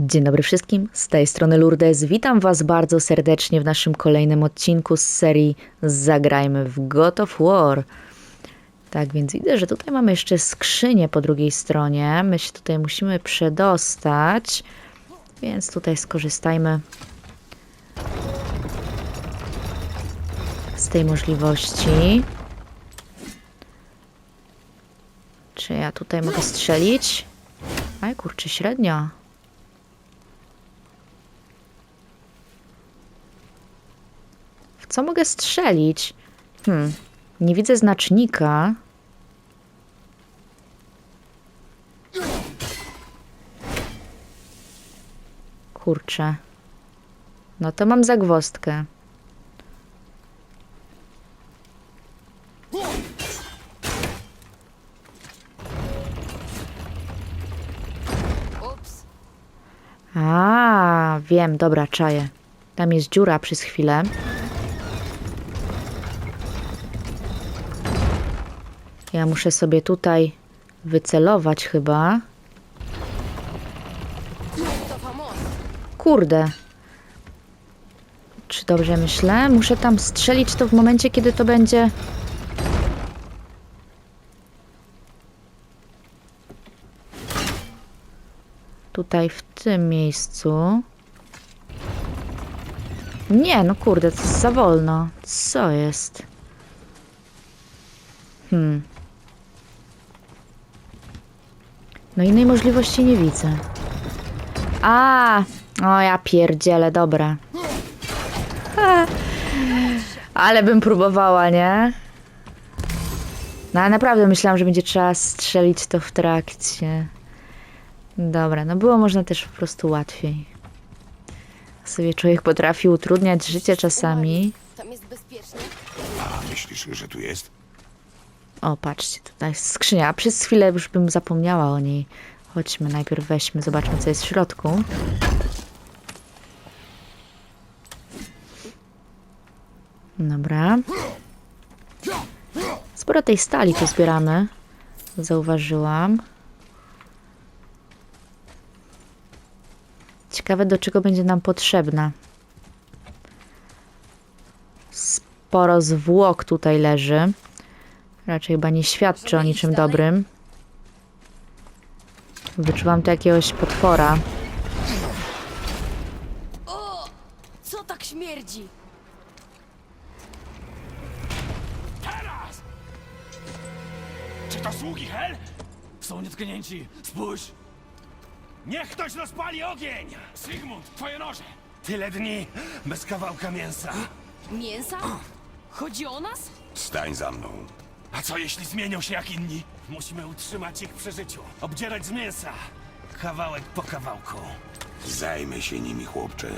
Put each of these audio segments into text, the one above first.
Dzień dobry wszystkim, z tej strony Lourdes. Witam Was bardzo serdecznie w naszym kolejnym odcinku z serii Zagrajmy w God of War. Tak więc widzę, że tutaj mamy jeszcze skrzynię po drugiej stronie. My się tutaj musimy przedostać, więc tutaj skorzystajmy z tej możliwości. Czy ja tutaj mogę strzelić? Aj, kurczę, średnio. Co mogę strzelić? Hmm, nie widzę znacznika. Kurczę. No to mam zagwozdkę. Ups. A, wiem, dobra, czaję. Tam jest dziura przez chwilę. Ja muszę sobie tutaj wycelować chyba. Kurde. Czy dobrze myślę? Muszę tam strzelić to w momencie, kiedy to będzie. Tutaj w tym miejscu. Nie, no kurde, to jest za wolno. Co jest? Hmm. No innej możliwości nie widzę. A, o ja pierdzielę, dobra. Ale bym próbowała, nie? No ale naprawdę myślałam, że będzie trzeba strzelić to w trakcie. Dobra, no było można też po prostu łatwiej. Sobie człowiek potrafi utrudniać życie czasami. Tam jest bezpiecznie. A myślisz, że tu jest? O, patrzcie, tutaj jest skrzynia. Przez chwilę już bym zapomniała o niej. Chodźmy, najpierw weźmy, zobaczmy, co jest w środku. Dobra. Sporo tej stali tu zbieramy. Zauważyłam. Ciekawe, do czego będzie nam potrzebna. Sporo zwłok tutaj leży. Raczej chyba nie świadczy o niczym dobrym. Wyczuwam tu jakiegoś potwora. O! Co tak śmierdzi? Teraz! Czy to sługi Hel? Są nietknięci. Spójrz! Niech ktoś rozpali ogień! Sigmund, twoje noże! Tyle dni bez kawałka mięsa. Mięsa? Chodzi o nas? Stań za mną. A co jeśli zmienią się jak inni? Musimy utrzymać ich przy życiu. Obdzierać z mięsa. Kawałek po kawałku. Zajmę się nimi, chłopcze.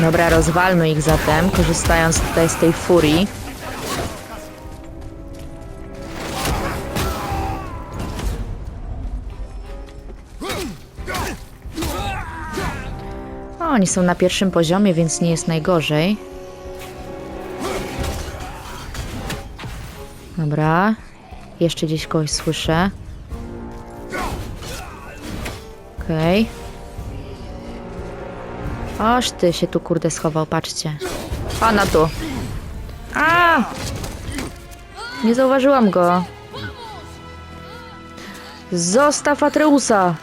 Dobra, rozwalmy ich zatem, korzystając tutaj z tej furii. Oni są na pierwszym poziomie, więc nie jest najgorzej. Dobra. Jeszcze gdzieś kogoś słyszę. Okej. Oż ty się tu kurde schował, patrzcie. Pana tu. A! Nie zauważyłam go. Zostaw Atreusa.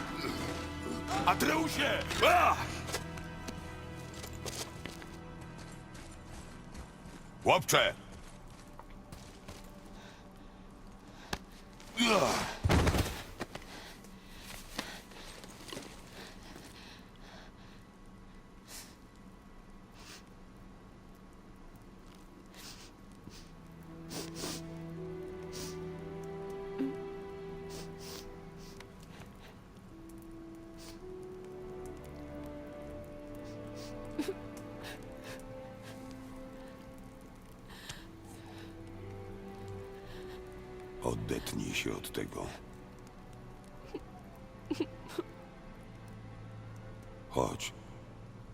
Chłopcze! Odetnij się od tego. Chodź.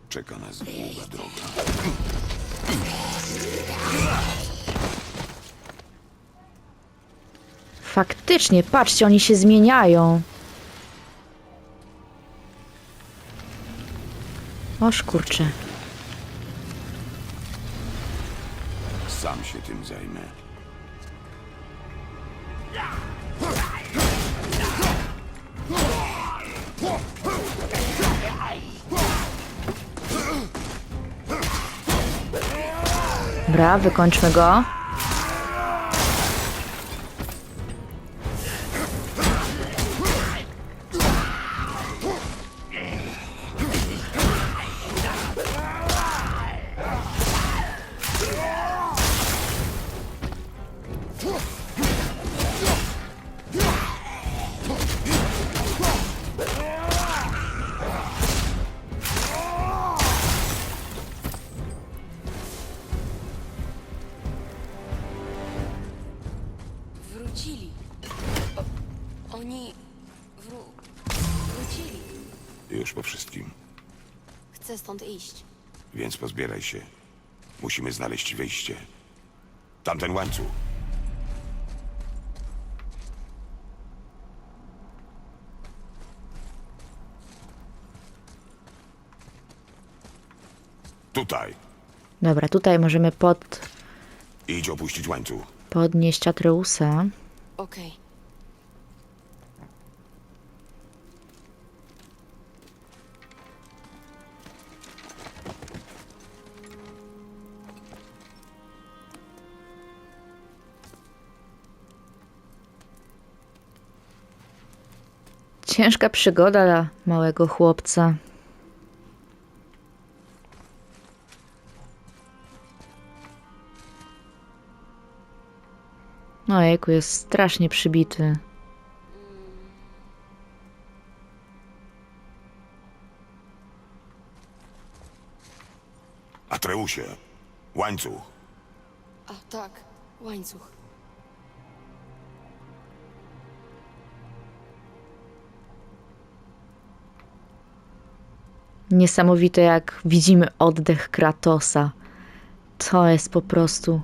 Czeka nas długa droga. Faktycznie, patrzcie, oni się zmieniają. Oż kurczę. Sam się tym zajmę. Dobra, wykończmy go. Stąd iść. Więc pozbieraj się. Musimy znaleźć wyjście. Tamten łańcuch. Tutaj. Dobra, tutaj możemy pod, Idź opuścić łańcuch. podnieść Atreusa. Okej. Ciężka przygoda dla małego chłopca. Ojejku, jest strasznie przybity. Atreusie. Łańcuch. A, tak. Łańcuch. Niesamowite, jak widzimy oddech Kratosa. To jest po prostu.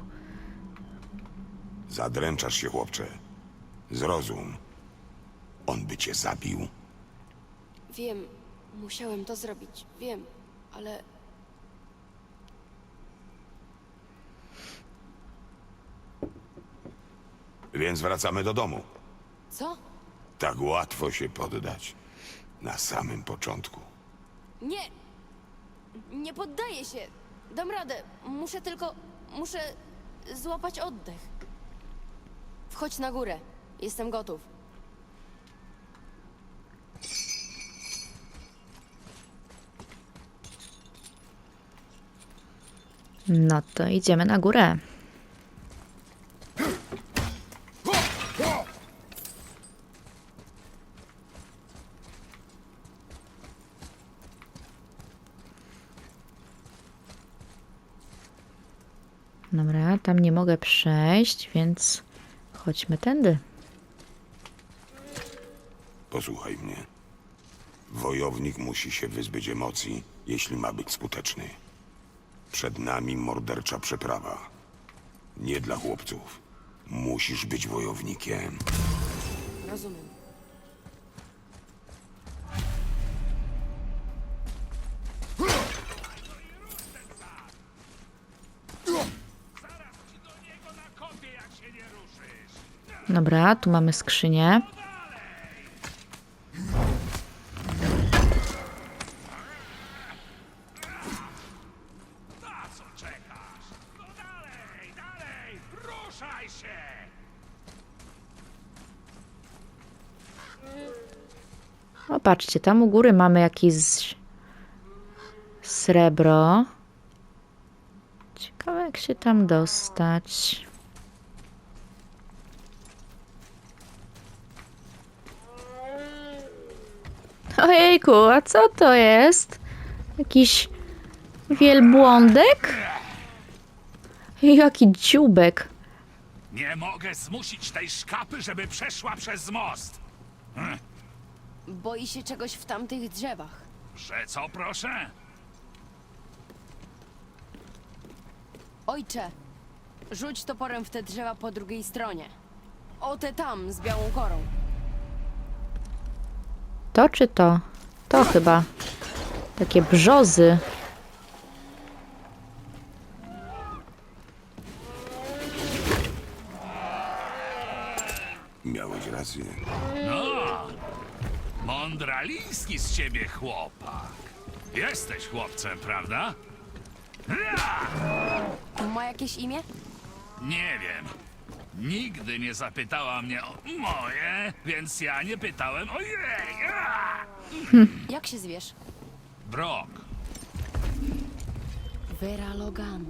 Zadręczasz się, chłopcze. Zrozum. On by cię zabił. Wiem, musiałem to zrobić. Wiem, ale... Więc wracamy do domu. Co? Tak łatwo się poddać. Na samym początku. Nie! Nie poddaję się! Dam radę. Muszę tylko... Muszę złapać oddech. Wchodź na górę. Jestem gotów. No to idziemy na górę. Dobra, tam nie mogę przejść, więc chodźmy tędy. Posłuchaj mnie. Wojownik musi się wyzbyć emocji, jeśli ma być skuteczny. Przed nami mordercza przeprawa. Nie dla chłopców. Musisz być wojownikiem. Rozumiem. Dobra, tu mamy skrzynię. Patrzcie, tam u góry mamy jakieś srebro. Ciekawe, jak się tam dostać. Ojejku, a co to jest? Jakiś wielbłądek? Jaki dziubek. Nie mogę zmusić tej szkapy, żeby przeszła przez most. Boi się czegoś w tamtych drzewach. Że co, proszę? Ojcze, rzuć toporem w te drzewa po drugiej stronie. O te tam z białą korą. To czy to? To chyba. Takie brzozy. Miałeś rację. Mądraliński z ciebie chłopak. Jesteś chłopcem, prawda? Ja! Ma jakieś imię? Nie wiem. Nigdy nie zapytała mnie o moje, więc ja nie pytałem o jej. Ja! Jak się zwiesz? Brok. Vera Logan.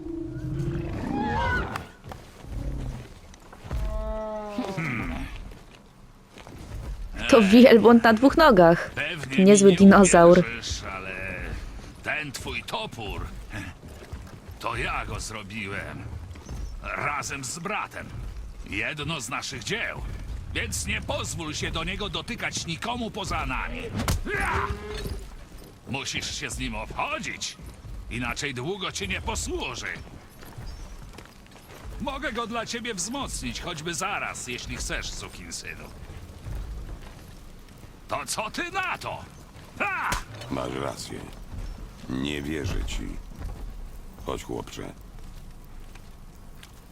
To wielbłąd na dwóch nogach. Pewnie Niezły mi nie dinozaur. Uwierzysz, ale ten twój topór, to ja go zrobiłem. Razem z bratem. Jedno z naszych dzieł. Więc nie pozwól się do niego dotykać nikomu poza nami. Ja! Musisz się z nim obchodzić. Inaczej długo ci nie posłuży. Mogę go dla ciebie wzmocnić, choćby zaraz, jeśli chcesz, synu. To co ty na to? Ha! Masz rację. Nie wierzę ci. Chodź, chłopcze.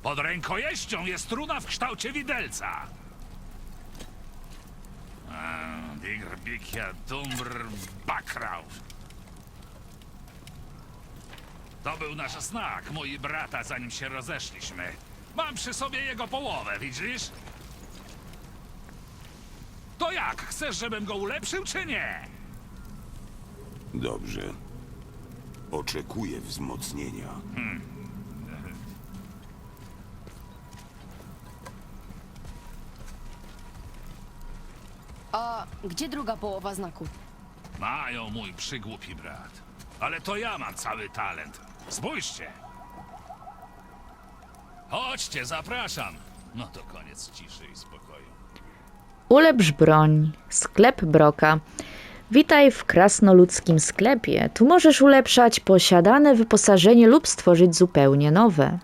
Pod rękojeścią jest runa w kształcie widelca. Digr, bikia, dumbr, bakraut. To był nasz znak, mój brata, zanim się rozeszliśmy. Mam przy sobie jego połowę, widzisz? To jak? Chcesz, żebym go ulepszył, czy nie? Dobrze. Oczekuję wzmocnienia. A gdzie druga połowa znaku? Mają mój przygłupi brat. Ale to ja mam cały talent. Spójrzcie. Chodźcie, zapraszam. No to koniec ciszy i spokoju. Ulepsz broń. Sklep Broka. Witaj w krasnoludzkim sklepie. Tu możesz ulepszać posiadane wyposażenie lub stworzyć zupełnie nowe.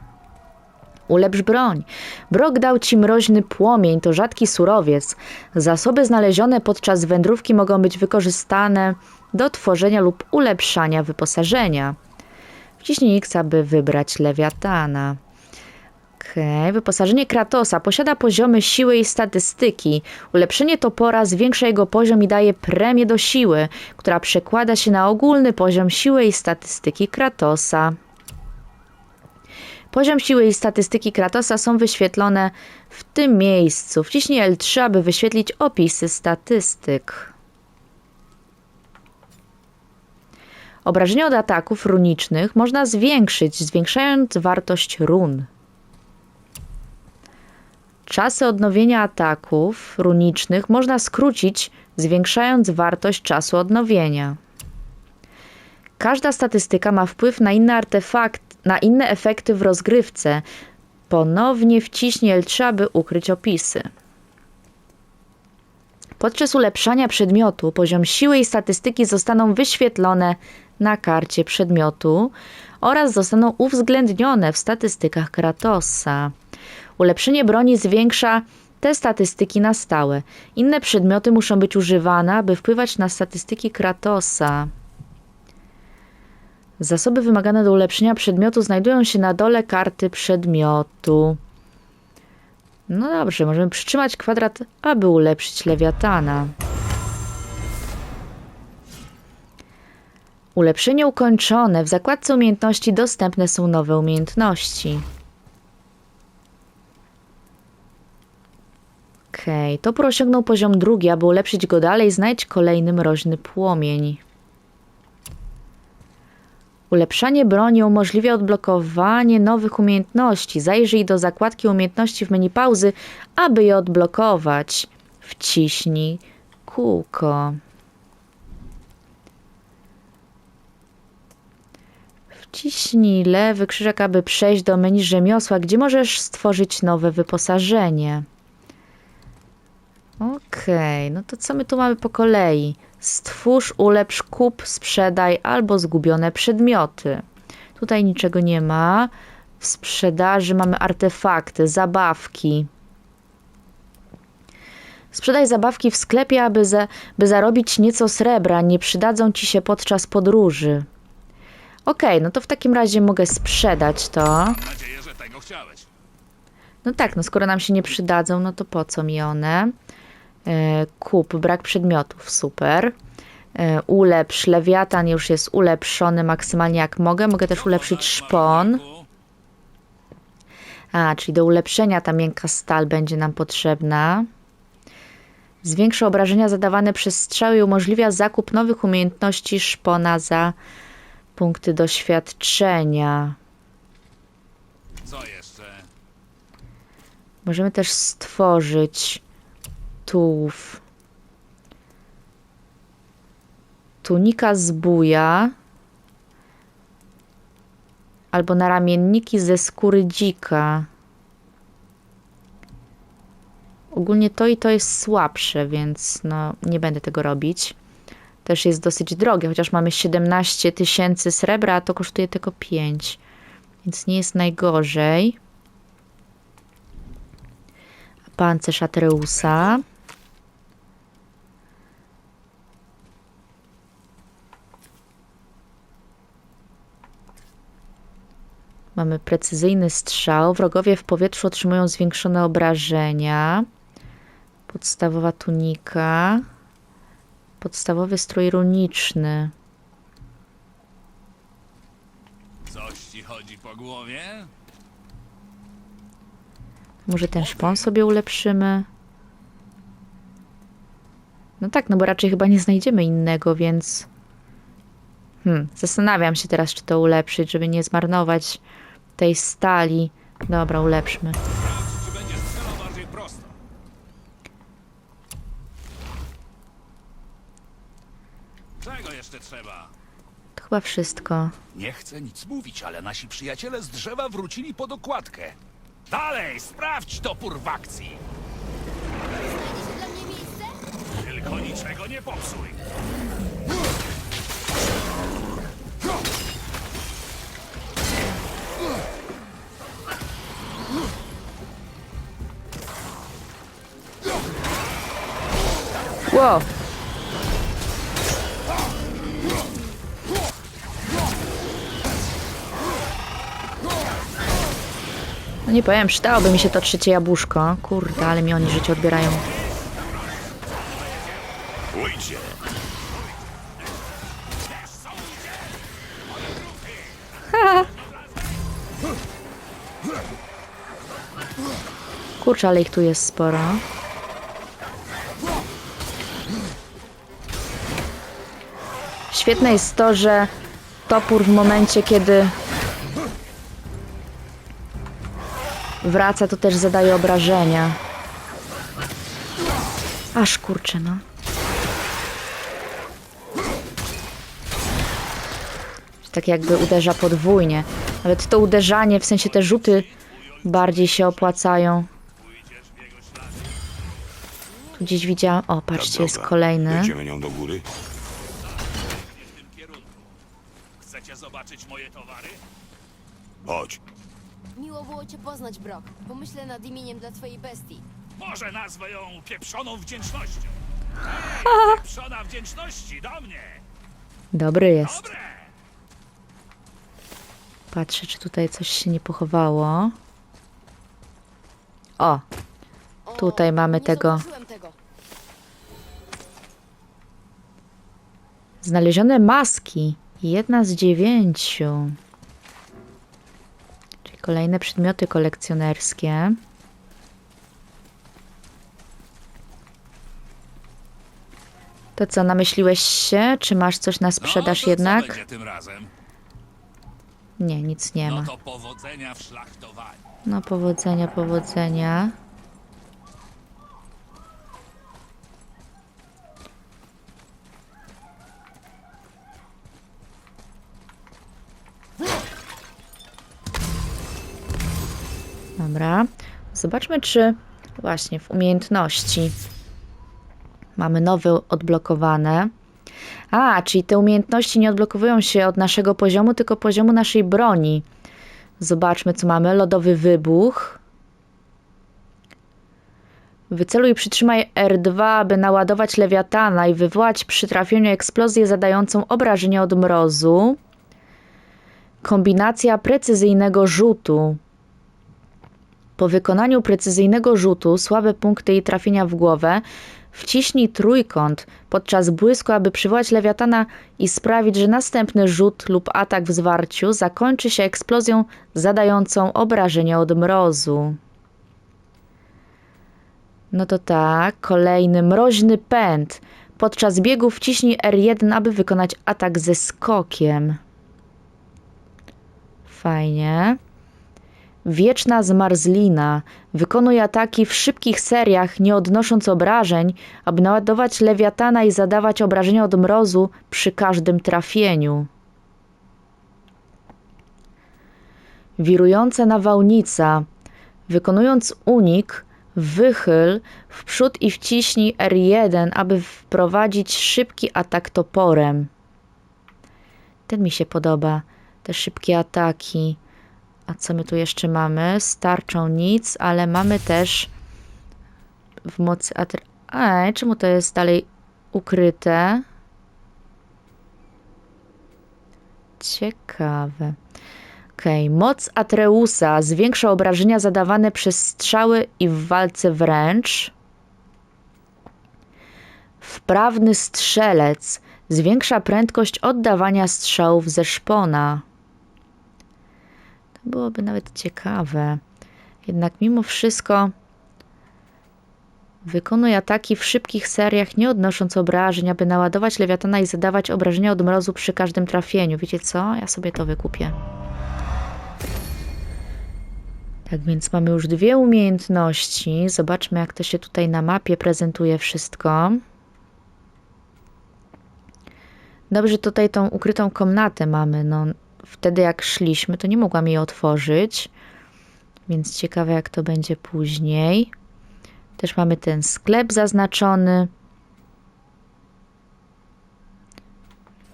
Ulepsz broń. Brok dał ci mroźny płomień, to rzadki surowiec. Zasoby znalezione podczas wędrówki mogą być wykorzystane do tworzenia lub ulepszania wyposażenia. Wciśnij X, aby wybrać lewiatana. Okej, wyposażenie Kratosa posiada poziomy siły i statystyki. Ulepszenie topora zwiększa jego poziom i daje premię do siły, która przekłada się na ogólny poziom siły i statystyki Kratosa. Poziom siły i statystyki Kratosa są wyświetlone w tym miejscu. Wciśnij L3, aby wyświetlić opisy statystyk. Obrażenia od ataków runicznych można zwiększyć, zwiększając wartość run. Czasy odnowienia ataków runicznych można skrócić, zwiększając wartość czasu odnowienia. Każda statystyka ma wpływ na inny artefakt, na inne efekty w rozgrywce. Ponownie wciśnij L3, aby ukryć opisy. Podczas ulepszania przedmiotu poziom siły i statystyki zostaną wyświetlone na karcie przedmiotu oraz zostaną uwzględnione w statystykach Kratosa. Ulepszenie broni zwiększa te statystyki na stałe. Inne przedmioty muszą być używane, aby wpływać na statystyki Kratosa. Zasoby wymagane do ulepszenia przedmiotu znajdują się na dole karty przedmiotu. No dobrze, możemy przytrzymać kwadrat, aby ulepszyć lewiatana. Ulepszenie ukończone. W zakładce umiejętności dostępne są nowe umiejętności. Okej, topór osiągnął poziom drugi, aby ulepszyć go dalej, znajdź kolejny mroźny płomień. Ulepszanie broni umożliwia odblokowanie nowych umiejętności. Zajrzyj do zakładki umiejętności w menu pauzy, aby je odblokować. Wciśnij kółko. Wciśnij lewy krzyżek, aby przejść do menu rzemiosła, gdzie możesz stworzyć nowe wyposażenie. Okej, no to co my tu mamy po kolei? Stwórz, ulepsz, kup, sprzedaj albo zgubione przedmioty. Tutaj niczego nie ma. W sprzedaży mamy artefakty, zabawki. Sprzedaj zabawki w sklepie, aby za, by zarobić nieco srebra. Nie przydadzą ci się podczas podróży. Okej, no to w takim razie mogę sprzedać to. Mam nadzieję, że tego chciałeś. No tak, no skoro nam się nie przydadzą, no to po co mi one? E, kup, brak przedmiotów, super. E, ulepsz, lewiatan już jest ulepszony maksymalnie jak mogę. Mogę też ulepszyć szpon. A, czyli do ulepszenia ta miękka stal będzie nam potrzebna. Zwiększa obrażenia zadawane przez strzały i umożliwia zakup nowych umiejętności szpona za punkty doświadczenia. Co jeszcze? Możemy też stworzyć tułów. Tunika zbója albo naramienniki ze skóry dzika. Ogólnie to i to jest słabsze, więc no, nie będę tego robić. Też jest dosyć drogie, chociaż mamy 17 tysięcy srebra, a to kosztuje tylko 5. Więc nie jest najgorzej. Pancerz Atreusa. Mamy precyzyjny strzał. Wrogowie w powietrzu otrzymują zwiększone obrażenia. Podstawowa tunika. Podstawowy strój runiczny. Coś ci chodzi po głowie? Może ten szpon sobie ulepszymy? No tak, no bo raczej chyba nie znajdziemy innego, więc... Hmm, zastanawiam się teraz, czy to ulepszyć, żeby nie zmarnować tej stali. Dobra, ulepszmy. Czy ci będzie strzelał bardziej prosto? Czego jeszcze trzeba? To chyba wszystko. Nie chcę nic mówić, ale nasi przyjaciele z drzewa wrócili po dokładkę. Dalej, sprawdź topór w akcji. Znajdzie się dla mnie miejsce? Tylko niczego nie popsuj. Wow! No nie powiem, przydałoby mi się to trzecie jabłuszko. Kurde, ale mi oni życie odbierają. Pójdzie. Kurczę, ale ich tu jest sporo. Świetne jest to, że topór w momencie, kiedy wraca, to też zadaje obrażenia. Aż kurczę, no. Tak jakby uderza podwójnie. Nawet to uderzanie, w sensie te rzuty bardziej się opłacają. Tu gdzieś widziałam. O, patrzcie, jest kolejny. Jedziemy nią do góry? w tym kierunku. Chcecie zobaczyć moje towary? Chodź. Miło było cię poznać, Brock. Pomyślę nad imieniem dla twojej bestii. Może nazwę ją pieprzoną wdzięcznością. Hej, pieprzona wdzięczności do mnie! Dobry jest. Dobre! Patrzę, czy tutaj coś się nie pochowało. O, O, Tutaj mamy nie tego. tego. znalezione maski. Jedna z dziewięciu. Czyli kolejne przedmioty kolekcjonerskie. To co, namyśliłeś się? Czy masz coś na sprzedaż no, jednak? Nie, nic nie ma. No to powodzenia. No powodzenia, Dobra. Zobaczmy, czy właśnie w umiejętności mamy nowe odblokowane. A, czyli te umiejętności nie odblokowują się od naszego poziomu, tylko poziomu naszej broni. Zobaczmy, co mamy. Lodowy wybuch. Wyceluj i przytrzymaj R2, aby naładować lewiatana i wywołać przy trafieniu eksplozję zadającą obrażenia od mrozu. Kombinacja precyzyjnego rzutu. Po wykonaniu precyzyjnego rzutu, słabe punkty i trafienia w głowę, wciśnij trójkąt podczas błysku, aby przywołać lewiatana i sprawić, że następny rzut lub atak w zwarciu zakończy się eksplozją zadającą obrażenia od mrozu. No to tak, kolejny mroźny pęd. Podczas biegu wciśnij R1, aby wykonać atak ze skokiem. Fajnie. Wieczna zmarzlina. Wykonuj ataki w szybkich seriach, nie odnosząc obrażeń, aby naładować lewiatana i zadawać obrażenia od mrozu przy każdym trafieniu. Wirująca nawałnica. Wykonując unik, wychyl w przód i wciśnij R1, aby wprowadzić szybki atak toporem. Ten mi się podoba. Te szybkie ataki. A co my tu jeszcze mamy? Starczą nic, ale mamy też w mocy atr... Ej, czemu to jest dalej ukryte? Ciekawe. Okej, moc Atreusa zwiększa obrażenia zadawane przez strzały i w walce wręcz. Wprawny strzelec zwiększa prędkość oddawania strzałów ze szpona. Byłoby nawet ciekawe. Jednak mimo wszystko wykonuj ataki w szybkich seriach, nie odnosząc obrażeń, aby naładować lewiatana i zadawać obrażenia od mrozu przy każdym trafieniu. Wiecie co? Ja sobie to wykupię. Tak więc mamy już dwie umiejętności. Zobaczmy, jak to się tutaj na mapie prezentuje wszystko. Dobrze, tutaj tą ukrytą komnatę mamy. No, wtedy jak szliśmy, to nie mogłam jej otworzyć. Więc ciekawe, jak to będzie później. Też mamy ten sklep zaznaczony.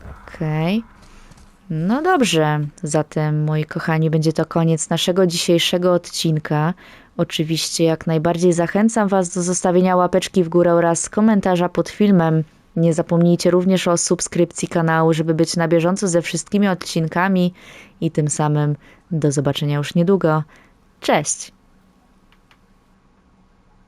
Okej. Okay. No dobrze, zatem moi kochani, będzie to koniec naszego dzisiejszego odcinka. Oczywiście jak najbardziej zachęcam Was do zostawienia łapeczki w górę oraz komentarza pod filmem. Nie zapomnijcie również o subskrypcji kanału, żeby być na bieżąco ze wszystkimi odcinkami i tym samym do zobaczenia już niedługo. Cześć!